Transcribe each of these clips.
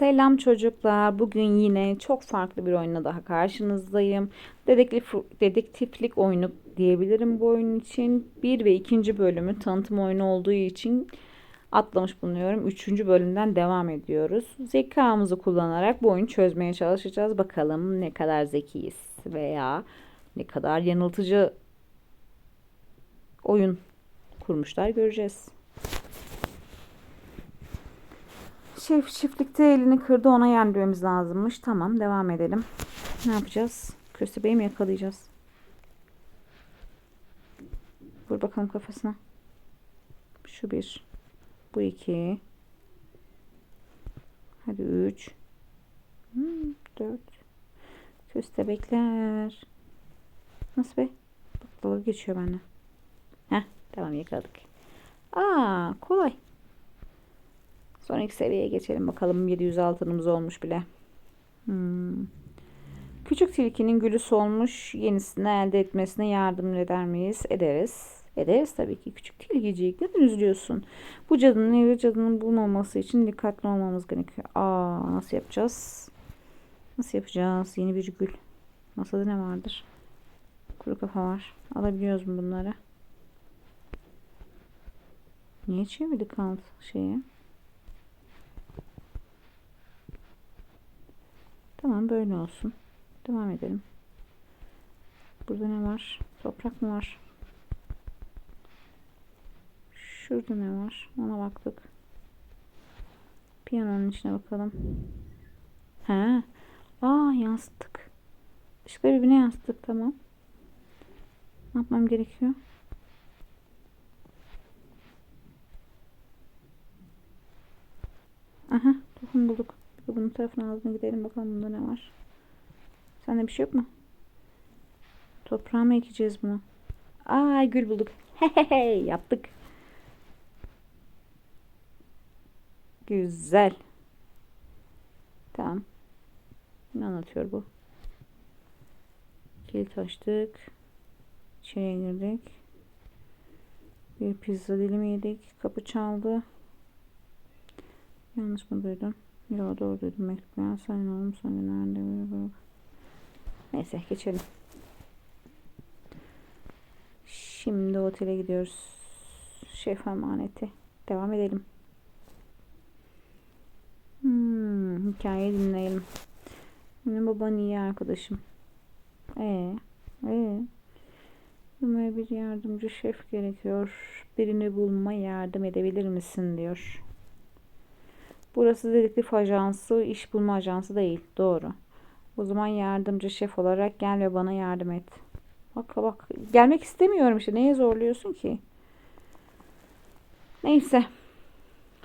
Selam çocuklar. Bugün yine çok farklı bir oyunla daha karşınızdayım. Dedektif, dedektiflik oyunu diyebilirim bu oyun için. Bir ve ikinci bölümü tanıtım oyunu olduğu için atlamış bulunuyorum. Üçüncü bölümden devam ediyoruz. Zekamızı kullanarak bu oyunu çözmeye çalışacağız. Bakalım ne kadar zekiyiz veya ne kadar yanıltıcı oyun kurmuşlar göreceğiz. Şef çiftlikte elini kırdı ona yenmemiz lazımmış. Tamam devam edelim. Ne yapacağız? Köstebeği mi yakalayacağız? Vur bakalım kafasına. Şu bir. Bu iki. Hadi üç. Hmm, dört. Köstebekler. Nasıl be? Bak dalga geçiyor benden. Heh tamam yakaladık. Aa kolay. Sonraki seviyeye geçelim bakalım. 700 altınımız olmuş bile. Hmm. Küçük tilkinin gülü solmuş. Yenisini elde etmesine yardım eder miyiz? Ederiz. Ederiz tabii ki. Küçük tilkicik. Neden üzülüyorsun? Bu cadının evli cadının bulunmaması için dikkatli olmamız gerekiyor. Aa nasıl yapacağız? Nasıl yapacağız? Yeni bir gül. Masada ne vardır? Kuru kafa var. Alabiliyoruz mu bunları? Niye çevirdik alt şeye? Tamam böyle olsun. Devam edelim. Burada ne var? Toprak mı var? Şurada ne var? Ona baktık. Piyanonun içine bakalım. He. Aa yansıttık. Işıkları birbirine yansıttık. Tamam. Ne yapmam gerekiyor? Aha. Tohum bulduk. De bunun tarafına ağzına gidelim bakalım bunda ne var. Sende bir şey yok mu? Toprağa mı ekeceğiz bunu? Aa gül bulduk. Hehehe yaptık. Güzel. Tamam. Ne anlatıyor bu? Kilit açtık. İçeriye girdik. Bir pizza dilimi yedik. Kapı çaldı. Yanlış mı duydum? Yo doğru duydum. Mektup ya. Sen oğlum sen de nerede? Neyse geçelim. Şimdi otele gidiyoruz. Şef emaneti. Devam edelim. Hmm, hikayeyi dinleyelim. Benim baban iyi arkadaşım. Ee, ee. Bulmaya bir yardımcı şef gerekiyor. Birini bulma yardım edebilir misin diyor. Burası dedektif ajansı, iş bulma ajansı değil. Doğru. O zaman yardımcı şef olarak gel ve bana yardım et. Bak bak gelmek istemiyorum işte. Neye zorluyorsun ki? Neyse.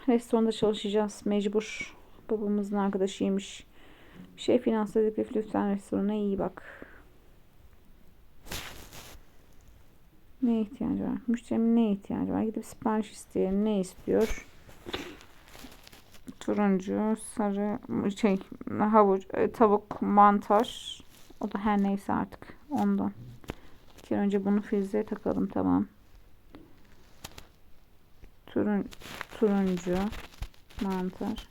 Restoranda çalışacağız. Mecbur. Babamızın arkadaşıymış. Şey finans dedektif lütfen restorana iyi bak. Ne ihtiyacı var? Müşterimin ne ihtiyacı var? Gidip sipariş isteyelim. Ne istiyor? Turuncu, sarı, şey, havuç, e, tavuk, mantar. O da her neyse artık ondan. Bir kere önce bunu frizeye takalım tamam. Turun, turuncu, mantar.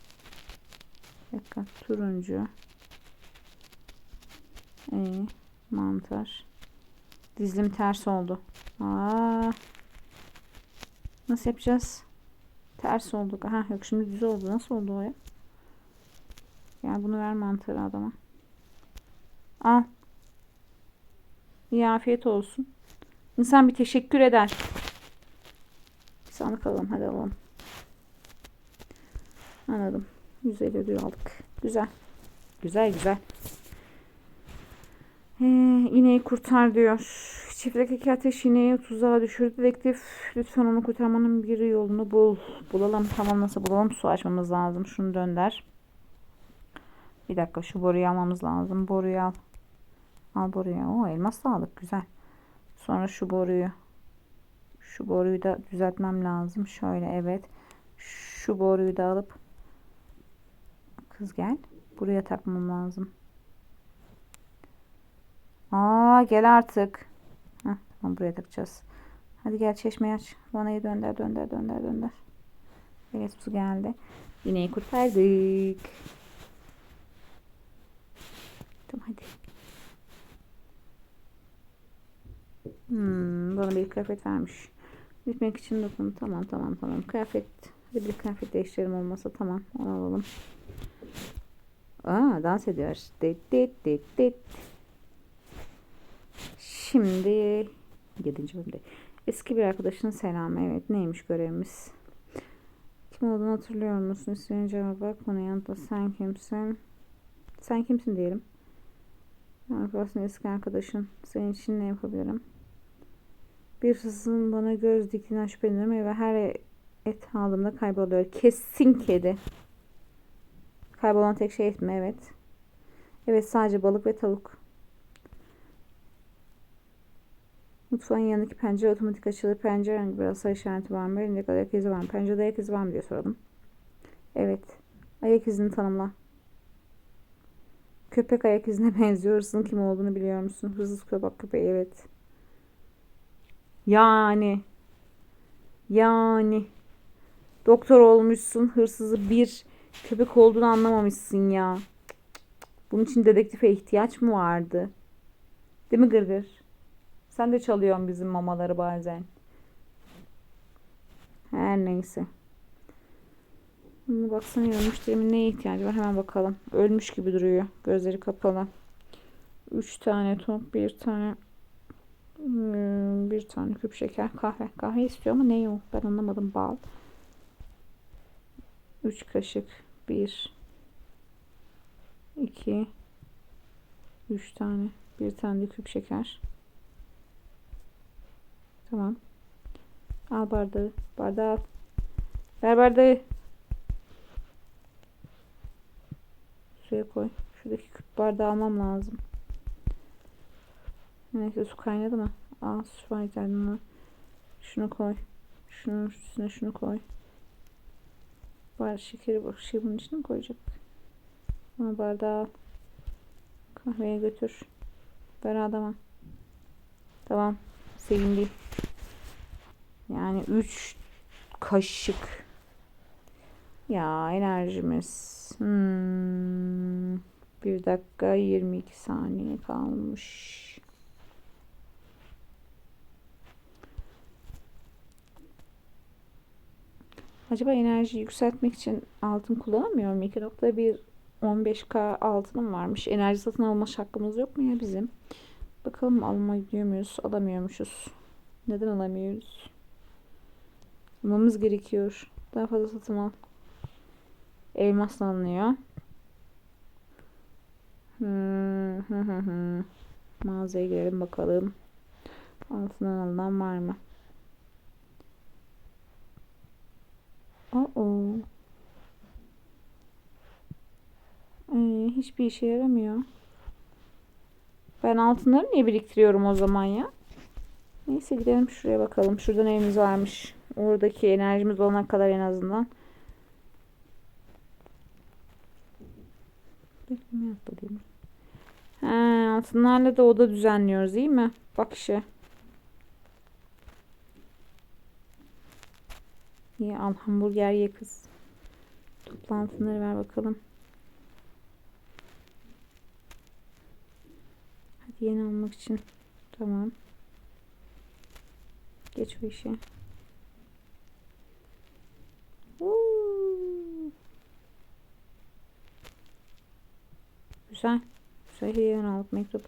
Bir dakika, turuncu. E, mantar. Dizlim ters oldu. Aa. Nasıl yapacağız? Ters olduk. Ha yok şimdi düz oldu. Nasıl oldu o ya? Yani bunu ver mantarı adama. Al. İyi afiyet olsun. İnsan bir teşekkür eder. Bir sandık alalım. Hadi alalım. Anladım. 150 ödül aldık. Güzel. Güzel güzel. Ee, ineği kurtar diyor. Çiftlikteki ateş ineği tuzağa düşürdü. Dedektif lütfen onu kurtarmanın bir yolunu bul. Bulalım. Tamam nasıl bulalım? Su açmamız lazım. Şunu dönder. Bir dakika şu boruyu almamız lazım. Boruyu al. Al boruyu. O elmas da aldık. Güzel. Sonra şu boruyu. Şu boruyu da düzeltmem lazım. Şöyle evet. Şu boruyu da alıp kız gel. Buraya takmam lazım. Aa gel artık. Tamam buraya takacağız. Hadi gel çeşmeyi aç. Vanayı dönder dönder dönder dönder. Evet su geldi. İneği kurtardık. aşkım hadi. Hmm, bana bir kıyafet vermiş. Gitmek için dokun. Tamam tamam tamam. Kıyafet. Hadi bir kıyafet değiştirelim olmasa tamam. Onu alalım. Aa dans ediyor. Dit dit dit dit. Şimdi yedinci bölümde. Eski bir arkadaşın selamı. Evet neymiş görevimiz? Kim olduğunu hatırlıyor musun? İstediğin cevap bak bana yanıtla. Sen kimsin? Sen kimsin diyelim. Arkadaşın eski arkadaşın. Senin için ne yapabilirim? Bir hırsızın bana göz diktiğinden şüpheleniyorum ve her et aldığımda kayboluyor. Kesin kedi. Kaybolan tek şey et mi? Evet. Evet sadece balık ve tavuk. Mutfağın yanındaki pencere otomatik açılır. Pencere hangi biraz sayı işareti var mı? Elinde ayak izi var mı? Pencerede ayak izi var mı diye soralım. Evet. Ayak izini tanımla. Köpek ayak izine benziyor. Hırsızın kim olduğunu biliyor musun? Hırsız köpek köpeği evet. Yani. Yani. Doktor olmuşsun. Hırsızı bir köpek olduğunu anlamamışsın ya. Bunun için dedektife ihtiyaç mı vardı? Değil mi Gırgır? Sen de çalıyorsun bizim mamaları bazen. Her neyse. Şimdi baksana ya müşterimin neye ihtiyacı var hemen bakalım. Ölmüş gibi duruyor. Gözleri kapalı. Üç tane top, bir tane hmm, bir tane küp şeker, kahve. Kahve istiyor ama ne yok ben anlamadım. Bal. Üç kaşık. Bir. iki, Üç tane. Bir tane de küp şeker. Tamam. Al bardağı. Bardağı al. Ver bardağı. Suya koy. Şuradaki küp bardağı almam lazım. Neyse su kaynadı mı? Al su var içeriden. Şunu koy. Şunun üstüne şunu koy. Bari şekeri bak şey bunun içine mi koyacak? Ama bardağı al. Kahveye götür. Ver adama. Tamam. Sevindi. Yani 3 kaşık. Ya enerjimiz. Hmm. 1 dakika 22 saniye kalmış. Acaba enerji yükseltmek için altın kullanamıyor muyum? 2.1 15k altınım varmış. Enerji satın alma hakkımız yok mu ya bizim? Bakalım almayı muyuz? Alamıyormuşuz. Neden alamıyoruz? Almamız gerekiyor. Daha fazla satın al. Elmas alınıyor. Hmm. Mağazaya girelim bakalım. Altından alınan var mı? Oo. Ee, hiçbir işe yaramıyor. Ben altınları niye biriktiriyorum o zaman ya? Neyse gidelim şuraya bakalım. Şurada neyimiz varmış. Oradaki enerjimiz olana kadar en azından. Bekleme yapmalıyım. He, altınlarla da oda düzenliyoruz değil mi? Bak işe. İyi al hamburger ye kız. Toplantıları ver bakalım. Hadi yeni almak için. Tamam. Geç o işe. Güzel hediyeler aldık mektup.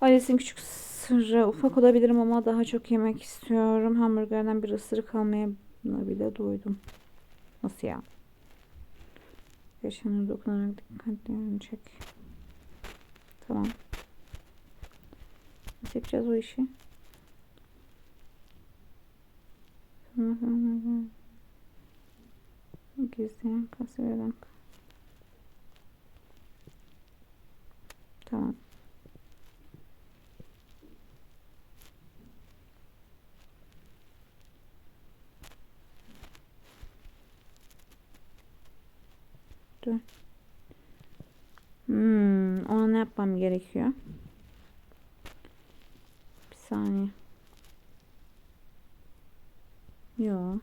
Ailesinin küçük sırrı ufak olabilirim ama daha çok yemek istiyorum. Hamburgerden bir ısırık almaya bile doydum. Nasıl ya? Yaşanır dokunarak dikkatlerini çek. Tamam. Nasıl yapacağız o işi? Gizleyen kasveren Tamam. Dur. Hmm, ona ne yapmam gerekiyor? Bir saniye. Yo.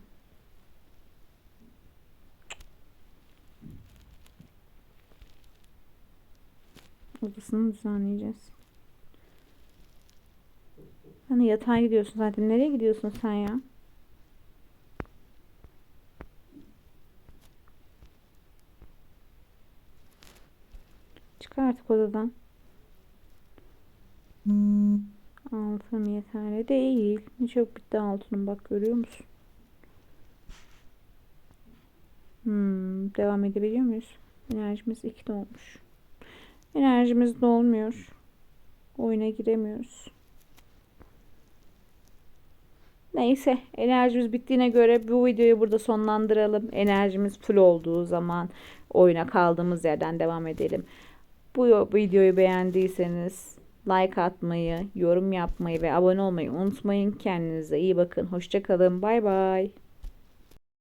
odasını düzenleyeceğiz. Hani yatağa gidiyorsun zaten. Nereye gidiyorsun sen ya? Çık artık odadan. Altın yeterli değil. Ne çok bitti altının bak görüyor musun? Hmm, devam edebiliyor muyuz? Enerjimiz 2 dolmuş. Enerjimiz dolmuyor. Oyuna giremiyoruz. Neyse enerjimiz bittiğine göre bu videoyu burada sonlandıralım. Enerjimiz full olduğu zaman oyuna kaldığımız yerden devam edelim. Bu videoyu beğendiyseniz like atmayı, yorum yapmayı ve abone olmayı unutmayın. Kendinize iyi bakın. Hoşçakalın. Bay bay.